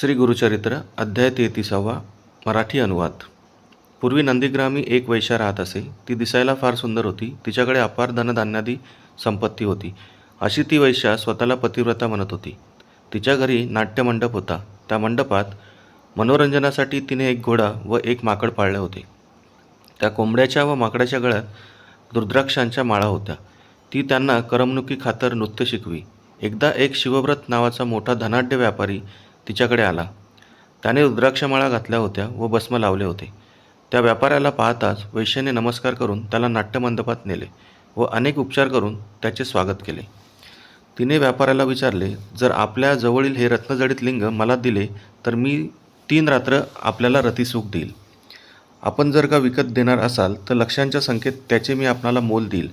श्री गुरुचरित्र अध्याय तेहतीसावा मराठी अनुवाद. पूर्वी नंदीग्रामी एक वैश्या राहत असे ती दिसायला फार सुंदर होती तिच्याकडे अपार धनधान्यादी संपत्ती होती. अशी ती वैश्या स्वतःला पतिव्रता म्हणत होती. तिच्या घरी नाट्यमंडप होता. त्या मंडपात मनोरंजनासाठी तिने एक घोडा व एक माकड पाळले होते. त्या कोंबड्याच्या व माकडाच्या गळ्यात दुर्द्राक्षांच्या माळा होत्या. ती त्यांना करमणुकी खातर नृत्य शिकवी. एकदा एक शिवव्रत नावाचा मोठा धनाढ्य व्यापारी तिच्याकडे आला. त्याने रुद्राक्षमाळा घातल्या होत्या व भस्म लावले होते. त्या व्यापाऱ्याला पाहताच वैश्याने नमस्कार करून त्याला नाट्यमंडपात नेले व अनेक उपचार करून त्याचे स्वागत केले. तिने व्यापाऱ्याला विचारले जर आपल्या जवळील हे रत्नजडित लिंग मला दिले तर मी तीन रात्र आपल्याला रतिसुख देईल. आपण जर का विकत देणार असाल तर लक्षांच्या संख्येत त्याचे मी आपणाला मोल देईल.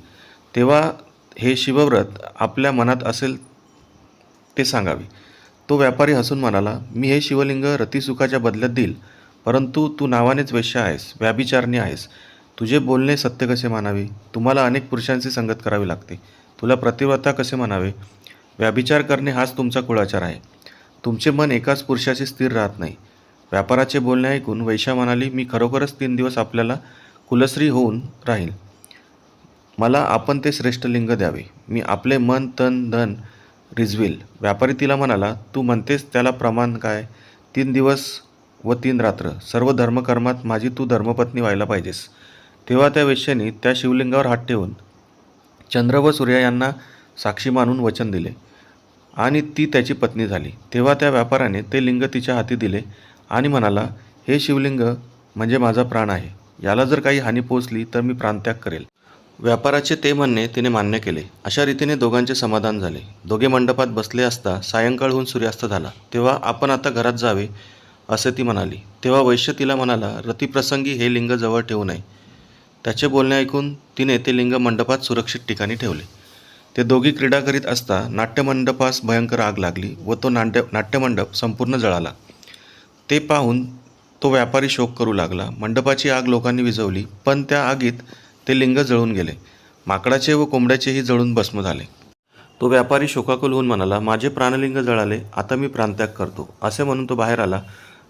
तेव्हा हे शिवव्रत आपल्या मनात असेल ते सांगावे. तो व्यापारी हसून म्हणाला मी हे शिवलिंग रतिसुखाच्या बदल्यात देईल परंतु तू नावानेच वैश्य आहेस व्याभिचारणी आहेस. तुझे बोलणे सत्य कसे मानावे? तुम्हाला अनेक पुरुषांची संगत करावी लागते. तुला प्रतिव्रता कसे म्हणावे व्याभिचार करणे हाच तुमचा कुळाचार आहे. तुमचे मन एकाच पुरुषाशी स्थिर राहत नाही. व्यापाराचे बोलणे ऐकून वैशा म्हणाली मी खरोखरच तीन दिवस आपल्याला कुलश्री होऊन राहील. मला आपण ते श्रेष्ठ लिंग द्यावे. मी आपले मन तन धन रिझवेल. व्यापारी तिला म्हणाला तू म्हणतेस त्याला प्रमाण काय? तीन दिवस व तीन रात्र. सर्व धर्मकर्मात माझी तू धर्मपत्नी व्हायला पाहिजेस तेव्हा त्या वेश्याने त्या शिवलिंगावर हात ठेवून चंद्र व सूर्य यांना साक्षी मानून वचन दिले आणि ती त्याची पत्नी झाली. तेव्हा त्या व्यापाऱ्याने ते लिंग तिच्या हाती दिले आणि म्हणाला हे शिवलिंग म्हणजे माझा प्राण आहे. याला जर काही हानी पोचली तर मी प्राणत्याग करेल. व्यापाराचे ते म्हणणे तिने मान्य केले. अशा रीतीने दोघांचे समाधान झाले. दोघे मंडपात बसले असता सायंकाळ होऊन सूर्यास्त झाला. तेव्हा आपण आता घरात जावे असे ती म्हणाली. तेव्हा वैश्य तिला म्हणाला रतिप्रसंगी हे लिंग जवळ ठेवू नये. त्याचे बोलणे ऐकून तिने ते लिंग मंडपात सुरक्षित ठिकाणी ठेवले. ते दोघी क्रीडा करीत असता नाट्यमंडपास भयंकर आग लागली व तो नाट्य नाट्यमंडप संपूर्ण जळाला. ते पाहून तो व्यापारी शोक करू लागला. मंडपाची आग लोकांनी विझवली पण त्या आगीत ते लिंग जळून गेले. माकडाचे व कोंबड्याचेही जळून भस्म झाले. तो व्यापारी शोकाकुल होऊन म्हणाला माझे प्राणलिंग जळाले आता मी प्राणत्याग करतो. असे म्हणून तो बाहेर आला.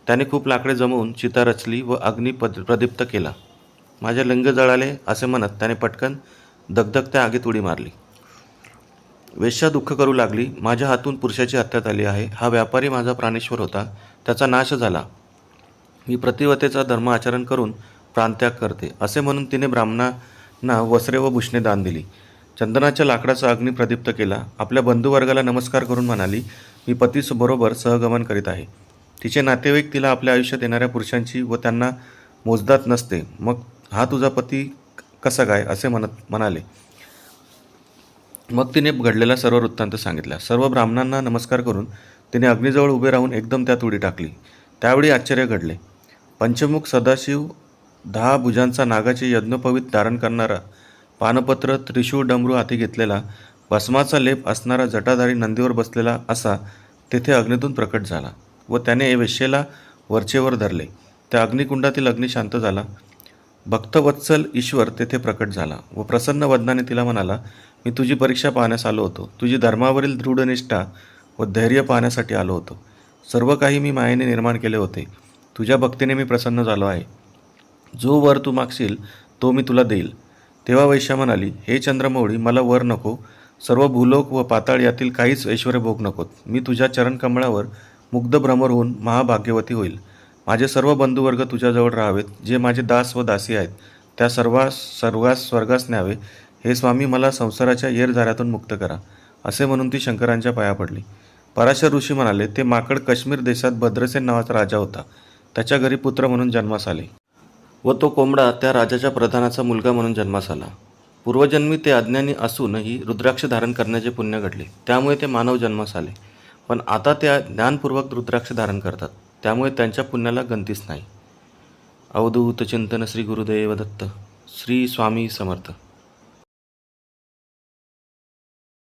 त्याने खूप लाकडे जमवून चिता रचली व अग्नी पद प्रदीप्त केला. माझे लिंग जळाले असे म्हणत त्याने पटकन दगदगत्या आगीत उडी मारली. वेश्या दुःख करू लागली. माझ्या हातून पुरुषाची हत्या झाली आहे. हा व्यापारी माझा प्राणेश्वर होता. त्याचा नाश झाला. मी प्रतिवतेचा धर्म आचरण करून प्राणत्याग करते. असे म्हणून तिने ब्राह्मणांना वस्त्रे व भूषणे दान दिली. चंदनाच्या लाकडाचा अग्नी प्रदीप्त केला. आपल्या बंधुवर्गाला नमस्कार करून म्हणाली मी पतीसबरोबर सहगमन करीत आहे. तिचे नातेवाईक तिला आपल्या आयुष्यात येणाऱ्या पुरुषांची व त्यांना मोजदात नसते. मग हा तुझा पती कसा काय? असे म्हणत म्हणाले. मग तिने घडलेला सर्व वृत्तांत सांगितला. सर्व ब्राह्मणांना नमस्कार करून तिने अग्नीजवळ उभे राहून एकदम त्यात उडी टाकली. त्यावेळी आश्चर्य घडले. पंचमुख सदाशिव दहा भुजांचा नागाचे यज्ञोपवीत धारण करणारा पानपत्र त्रिशूळ डमरू हाती घेतलेला भस्माचा लेप असणारा जटाधारी नंदीवर बसलेला असा तेथे अग्नीतून प्रकट झाला व त्याने वेश्येला वरचेवर धरले. त्या अग्निकुंडातील अग्नी शांत झाला. भक्तवत्सल ईश्वर तेथे प्रकट झाला व प्रसन्न वदनाने तिला म्हणाला मी तुझी परीक्षा पाहण्यास आलो होतो. तुझी धर्मावरील दृढनिष्ठा व धैर्य पाहण्यासाठी आलो होतो. सर्व काही मी मायेने निर्माण केले होते. तुझ्या भक्तीने मी प्रसन्न झालो आहे. जो वर तू मागशील तो मी तुला देईल. तेव्हा वैश्या म्हणाली हे चंद्रमौळी मला वर नको. सर्व भूलोक व पाताळ यातील काहीच ऐश्वर भोग नकोत. मी तुझ्या चरणकमळावर मुग्ध भ्रमर होऊन महाभाग्यवती होईल. माझे सर्व बंधुवर्ग तुझ्याजवळ राहावेत जे माझे दास व दासी आहेत. त्या सर्वास सर्वास स्वर्गास न्यावे. हे स्वामी मला संसाराच्या येरझाऱ्यातून मुक्त करा. असे म्हणून ती शंकरांच्या पाया पडली. पराशर ऋषी म्हणाले ते माकड काश्मीर देशात भद्रसेन नावाचा राजा होता. त्याच्या घरी पुत्र म्हणून जन्मास आले. व तो कोंबडा त्या राजाच्या प्रधानाचा मुलगा म्हणून जन्मास आला. पूर्वजन्मी ते अज्ञानी असूनही रुद्राक्ष धारण करण्याचे पुण्य घडले. त्यामुळे ते मानव जन्मास आले. पण आता त्या ज्ञानपूर्वक रुद्राक्ष धारण करतात. त्यामुळे त्यांच्या पुण्याला गंतीच नाही. अवधूत चिंतन श्री गुरुदेव दत्त श्री स्वामी समर्थ.